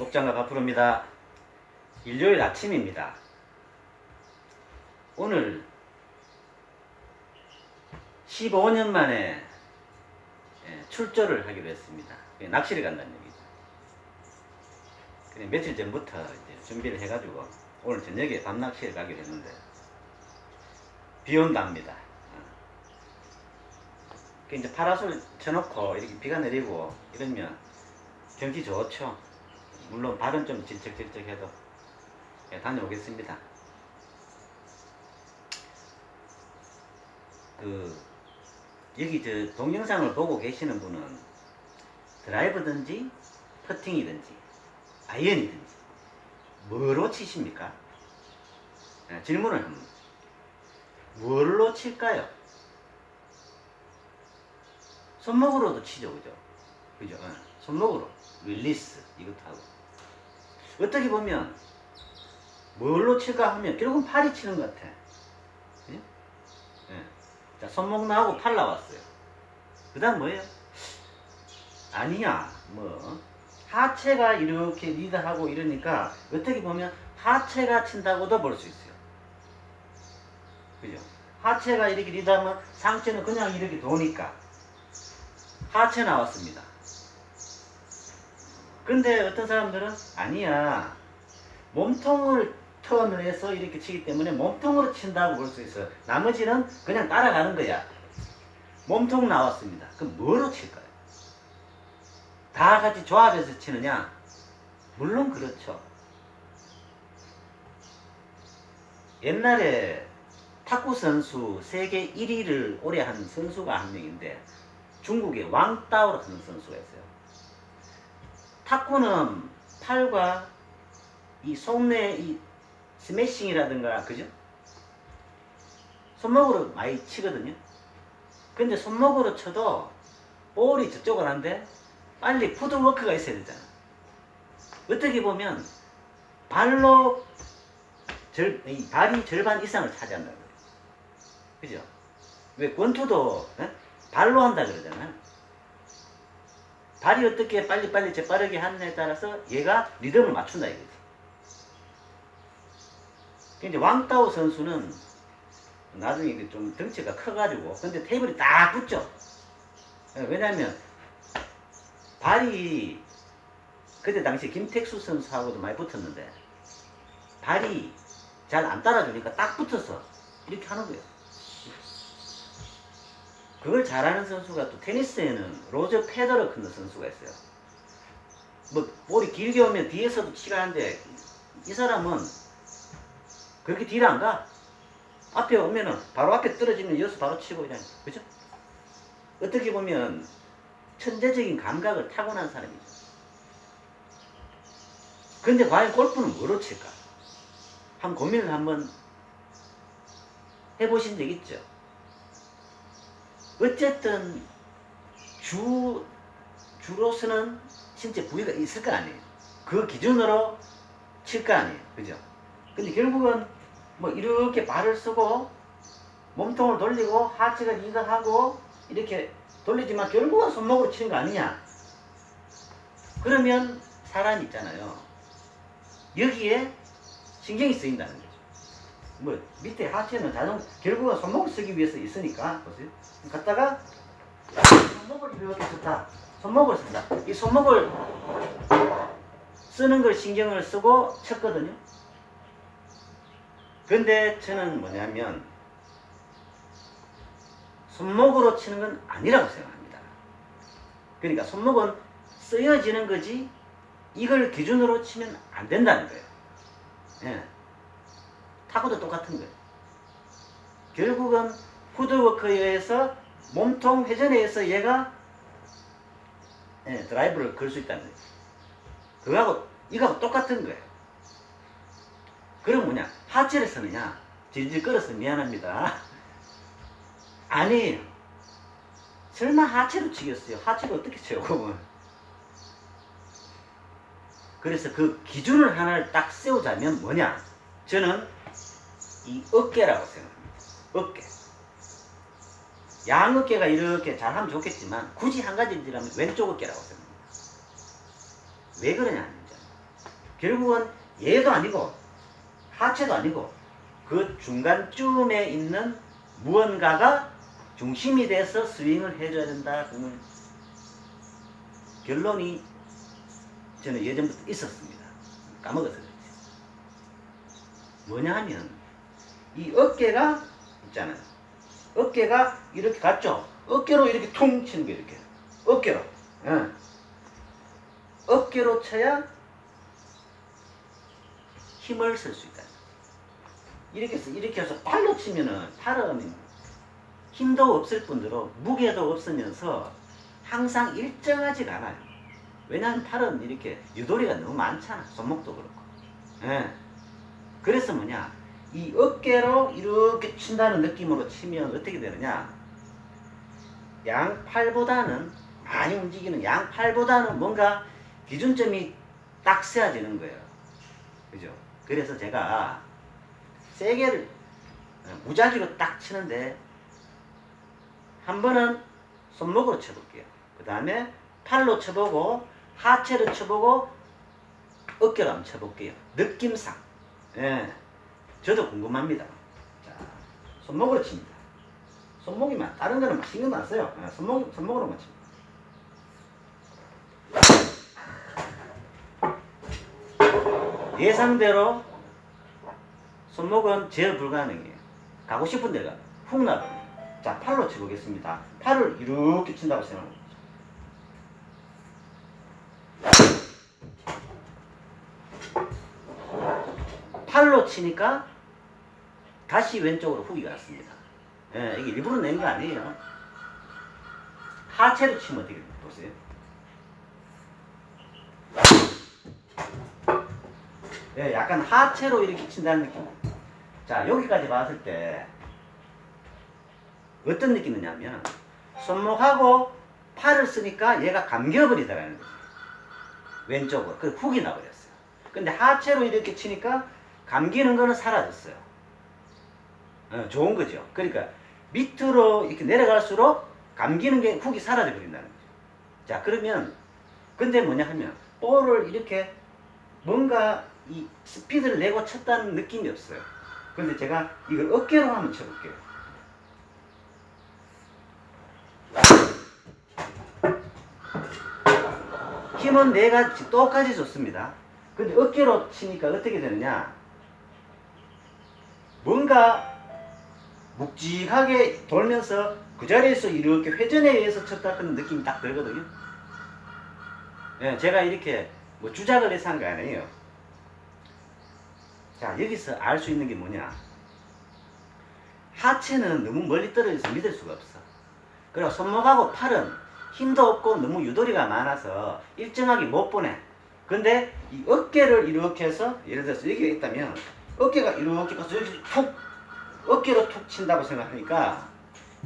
목장갑 앞으로입니다. 일요일 아침입니다. 오늘 15년 만에 예, 출조를 하기로 했습니다. 예, 낚시를 간다는 얘기죠. 그냥 며칠 전부터 준비를 해가지고 오늘 저녁에 밤 낚시를 가기로 했는데 비 온답니다. 어. 그 이제 파라솔 쳐놓고 이렇게 비가 내리고 이러면 경치 좋죠. 물론 발은 좀 질척질척해도 예, 다녀오겠습니다. 그 여기 저 동영상을 보고 계시는 분은 드라이버든지 퍼팅이든지 아이언이든지 뭐로 치십니까? 예, 질문을 합니다. 뭘로 칠까요? 손목으로도 치죠, 그죠? 그죠? 예, 손목으로 릴리스 이것도 하고 어떻게 보면 뭘로 칠까 하면 결국은 팔이 치는 것 같아. 그죠? 예. 자, 손목 나오고 팔 나왔어요. 그 다음 뭐예요? 아니야, 뭐. 하체가 이렇게 리드하고 이러니까 어떻게 보면 하체가 친다고도 볼 수 있어요. 그죠? 하체가 이렇게 리드하면 상체는 그냥 이렇게 도니까 하체 나왔습니다. 근데 어떤 사람들은 아니야. 몸통을 턴을 해서 이렇게 치기 때문에 몸통으로 친다고 볼 수 있어요. 나머지는 그냥 따라가는 거야. 몸통 나왔습니다. 그럼 뭐로 칠까요? 다 같이 조합해서 치느냐? 물론 그렇죠. 옛날에 탁구 선수 세계 1위를 오래 한 선수가 한 명인데 중국의 왕따오라는 선수가 있어요. 탁구는 팔과 이 속내 이 스매싱이라든가 그죠? 손목으로 많이 치거든요. 근데 손목으로 쳐도 볼이 저쪽을 한데 빨리 푸드워크가 있어야 되잖아. 어떻게 보면 발로 절, 이 발이 절반 이상을 차지한다는 거예요. 그죠? 왜 권투도 에? 발로 한다 그러잖아요. 발이 어떻게 빨리빨리 재빠르게 하느냐에 따라서 얘가 리듬을 맞춘다 이거지. 근데 왕따오 선수는 나중에 좀 덩치가 커가지고 근데 테이블이 딱 붙죠. 예, 왜냐면 발이 그때 당시 김택수 선수하고도 많이 붙었는데 발이 잘 안 따라주니까 딱 붙어서 이렇게 하는 거예요. 그걸 잘하는 선수가 또 테니스에는 로저 페더러 큰 선수가 있어요. 뭐 볼이 길게 오면 뒤에서도 치가 하는데 이 사람은 그렇게 뒤를 안 가. 앞에 오면은 바로 앞에 떨어지면 여기서 바로 치고 그냥 그죠? 어떻게 보면 천재적인 감각을 타고난 사람이죠. 근데 과연 골프는 뭐로 칠까? 한 고민을 한번 해보신 적 있죠? 어쨌든 주 주로서는 신체 부위가 있을 거 아니에요. 그 기준으로 칠 거 아니에요. 그죠? 근데 결국은 뭐 이렇게 발을 쓰고 몸통을 돌리고 하체가 리드하고 이렇게 돌리지만 결국은 손목으로 치는 거 아니냐? 그러면 사람 있잖아요. 여기에 신경이 쓰인다는 거죠. 뭐 밑에 하체는 자동 결국은 손목을 쓰기 위해서 있으니까 보세요. 갖다가 손목을 이렇게 썼다. 손목을 쓴다. 이 손목을 쓰는 걸 신경을 쓰고 쳤거든요. 근데 저는 뭐냐면 손목으로 치는 건 아니라고 생각합니다. 그러니까 손목은 쓰여지는 거지 이걸 기준으로 치면 안 된다는 거예요. 예. 타고도 똑같은 거예요. 결국은 푸드워크에 의해서 몸통 회전에 의해서 얘가 예, 드라이브를 걸 수 있다는 거예요. 그거하고 이거하고 똑같은 거예요. 그럼 뭐냐? 하체를 쓰느냐? 질질 끌어서 미안합니다. 아니에요. 설마 하체로 치겠어요? 하체로 어떻게 쳐요, 그건? 그래서 그 기준을 하나를 딱 세우자면 뭐냐? 저는 이 어깨라고 생각합니다. 어깨. 양 어깨가 이렇게 잘하면 좋겠지만 굳이 한 가지라면 왼쪽 어깨라고 생각합니다. 왜 그러냐면요. 결국은 얘도 아니고 하체도 아니고 그 중간쯤에 있는 무언가가 중심이 돼서 스윙을 해줘야 된다. 그러면 결론이 저는 예전부터 있었습니다. 까먹어서 그렇지. 뭐냐 하면 이 어깨가 있잖아요. 어깨가 이렇게 갔죠. 어깨로 이렇게 퉁 치는 게 이렇게. 어깨로. 예. 어깨로 쳐야 힘을 쓸 수 있다. 이렇게 해서 이렇게 해서 팔로 치면은 팔은 힘도 없을 뿐더러 무게도 없으면서 항상 일정하지가 않아요. 왜냐하면 팔은 이렇게 유도리가 너무 많잖아. 손목도 그렇고. 예. 그래서 뭐냐. 이 어깨로 이렇게 친다는 느낌으로 치면 어떻게 되느냐. 양팔보다는 많이 움직이는 양팔보다는 뭔가 기준점이 딱 세워지는 거예요. 그죠? 그래서 제가 세게를 어, 무작위로 딱 치는데 한 번은 손목으로 쳐볼게요. 그 다음에 팔로 쳐보고 하체로 쳐보고 어깨로 한번 쳐볼게요. 느낌상. 예. 저도 궁금합니다. 자, 손목으로 칩니다. 손목이만 다른 거는 신경 안 써요. 예, 손목 손목으로만 칩니다. 예상대로 손목은 제어 불가능해요. 가고 싶은 데가 훅 나가요. 자, 팔로 쳐보겠습니다. 팔을 이렇게 친다고 생각합니다. 팔로 치니까 다시 왼쪽으로 훅이 갔습니다. 예, 이게 일부러 낸 게 아니에요. 하체로 치면 어떻게 보세요? 예, 약간 하체로 이렇게 친다는 느낌. 자, 여기까지 봤을 때 어떤 느낌이냐면 손목하고 팔을 쓰니까 얘가 감겨버리더라는 거죠. 왼쪽으로. 그 훅이 나버렸어요. 근데 하체로 이렇게 치니까 감기는 거는 사라졌어요. 어, 좋은 거죠. 그러니까 밑으로 이렇게 내려갈수록 감기는 게 훅이 사라져 버린다는 거죠. 자, 그러면 근데 뭐냐 하면 볼을 이렇게 뭔가 이 스피드를 내고 쳤다는 느낌이 없어요. 근데 제가 이걸 어깨로 한번 쳐볼게요. 힘은 내가 똑같이 좋습니다. 근데 어깨로 치니까 어떻게 되느냐? 뭔가 묵직하게 돌면서 그 자리에서 이렇게 회전에 의해서 쳤다 그런 느낌이 딱 들거든요. 예, 제가 이렇게 뭐 주작을 해서 한 거 아니에요. 자, 여기서 알 수 있는 게 뭐냐? 하체는 너무 멀리 떨어져서 믿을 수가 없어. 그리고 손목하고 팔은 힘도 없고 너무 유도리가 많아서 일정하게 못 보내. 근데 이 어깨를 이렇게 해서 예를 들어서 여기가 있다면 어깨가 이렇게 가서 여기 툭 어깨로 툭 친다고 생각하니까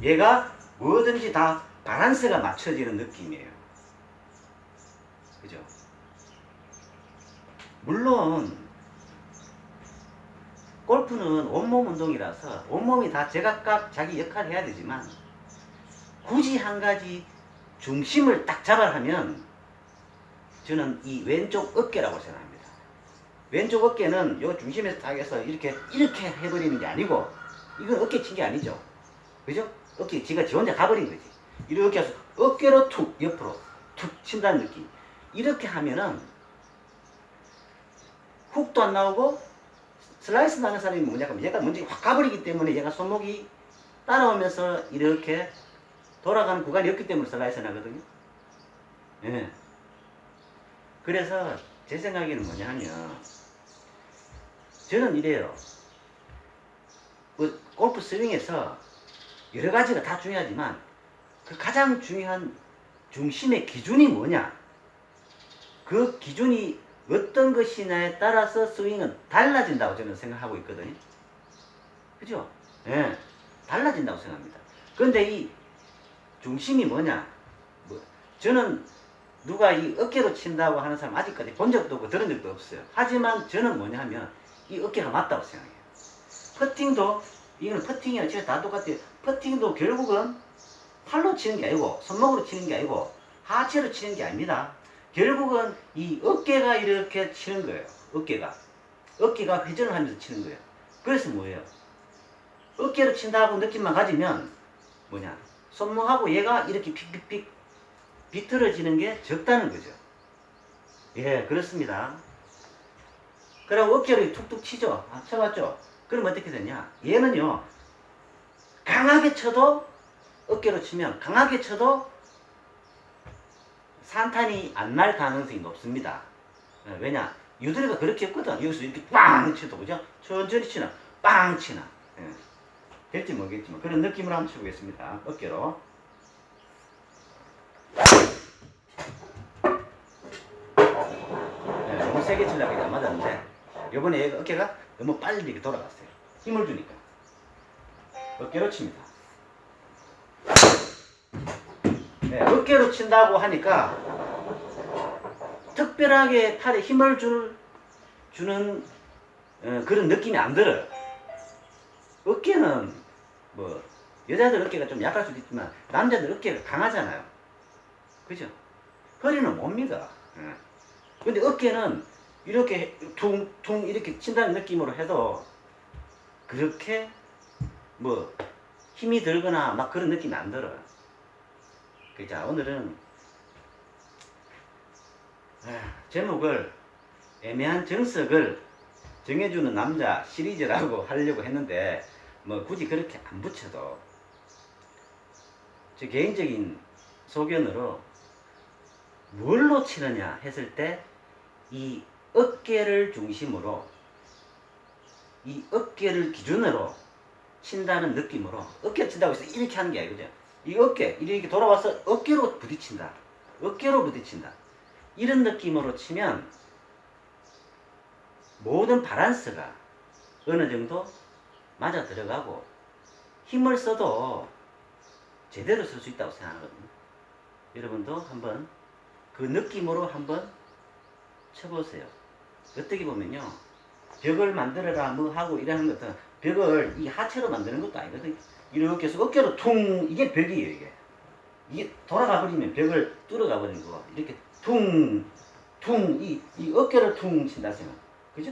얘가 뭐든지 다 바란스가 맞춰지는 느낌이에요. 그죠? 물론 골프는 온몸 운동이라서 온몸이 다 제각각 자기 역할을 해야 되지만 굳이 한 가지 중심을 딱 잡아 하면 저는 이 왼쪽 어깨라고 생각합니다. 왼쪽 어깨는 요 중심에서 딱 해서 이렇게 이렇게 해버리는 게 아니고 이건 어깨 친 게 아니죠. 그죠? 어깨 지가 지 혼자 가버린 거지. 이렇게 해서 어깨로 툭 옆으로 툭 친다는 느낌. 이렇게 하면은 훅도 안 나오고 슬라이스 나는 사람이 뭐냐 하면 얘가 먼저 확 가버리기 때문에 얘가 손목이 따라오면서 이렇게 돌아가는 구간이 없기 때문에 슬라이스 나거든요. 예. 그래서 제 생각에는 뭐냐 하면 저는 이래요. 그 골프 스윙에서 여러 가지가 다 중요하지만 그 가장 중요한 중심의 기준이 뭐냐? 그 기준이 어떤 것이냐에 따라서 스윙은 달라진다고 저는 생각하고 있거든요. 그죠? 예. 달라진다고 생각합니다. 그런데 이 중심이 뭐냐? 뭐, 저는 누가 이 어깨로 친다고 하는 사람 아직까지 본 적도 없고 들은 적도 없어요. 하지만 저는 뭐냐 하면 이 어깨가 맞다고 생각해요. 퍼팅도 이거는 퍼팅이랑 진짜 다 똑같아요. 퍼팅도 결국은 팔로 치는 게 아니고 손목으로 치는 게 아니고 하체로 치는 게 아닙니다. 결국은 이 어깨가 이렇게 치는 거예요. 어깨가. 어깨가 회전을 하면서 치는 거예요. 그래서 뭐예요? 어깨로 친다고 느낌만 가지면 뭐냐? 손목하고 얘가 이렇게 픽픽픽 비틀어지는 게 적다는 거죠. 예, 그렇습니다. 그리고 어깨를 툭툭 치죠. 아, 쳐봤죠? 그럼 어떻게 되냐? 얘는요, 강하게 쳐도 어깨로 치면 강하게 쳐도 산탄이 안 날 가능성이 높습니다. 예, 왜냐? 유두리가 그렇게 없거든. 여기서 이렇게 빵 쳐도 그죠? 천천히 치나, 빵 치나. 예. 될지 모르겠지만 그런 느낌으로 한번 쳐보겠습니다. 어깨로. 네, 너무 세게 치려고 안 맞았는데 이번에 얘가 어깨가 너무 빨리 이렇게 돌아갔어요. 힘을 주니까 어깨로 칩니다. 네, 어깨로 친다고 하니까 특별하게 팔에 힘을 줄, 주는 어, 그런 느낌이 안 들어요. 어깨는 뭐 여자들 어깨가 좀 약할 수도 있지만 남자들 어깨가 강하잖아요. 그죠? 허리는 못 믿어. 예. 근데 어깨는 이렇게 퉁퉁 이렇게 친다는 느낌으로 해도 그렇게 뭐 힘이 들거나 막 그런 느낌이 안 들어요. 그, 자, 오늘은 아, 제목을 애매한 정석을 정해주는 남자 시리즈라고 하려고 했는데 뭐 굳이 그렇게 안 붙여도 제 개인적인 소견으로 뭘로 치느냐 했을 때이 어깨를 중심으로 이 어깨를 기준으로 친다는 느낌으로 어깨 친다고 해서 이렇게 하는 게 아니거든요. 이 어깨 이렇게 돌아와서 어깨로 부딪힌다. 어깨로 부딪힌다. 이런 느낌으로 치면 모든 바란스가 어느 정도 맞아 들어가고 힘을 써도 제대로 쓸 수 있다고 생각하거든요. 여러분도 한번 그 느낌으로 한번 쳐보세요. 어떻게 보면요. 벽을 만들어라 뭐 하고 이러는 것도 벽을 이 하체로 만드는 것도 아니거든요. 이렇게 해서 어깨로 퉁 이게 벽이에요 이게. 이게 돌아가 버리면 벽을 뚫어가 버리는 거고 이렇게 퉁 퉁 이 이 어깨를 퉁 친다 생각. 그죠?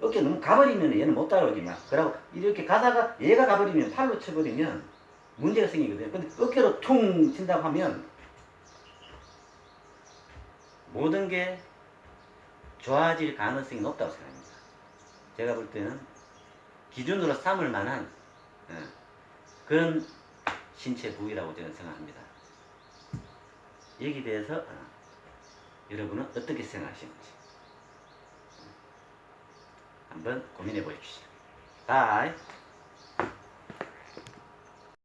어깨 너무 가버리면 얘는 못 따라오지만 그러고 이렇게 가다가 얘가 가버리면 팔로 쳐버리면 문제가 생기거든요. 근데 어깨로 퉁 친다고 하면 모든 게 좋아질 가능성이 높다고 생각합니다. 제가 볼 때는 기준으로 삼을 만한 예, 그런 신체 부위라고 저는 생각합니다. 여기 대해서 어, 여러분은 어떻게 생각하시는지 한번 고민해 보십시오. 바이.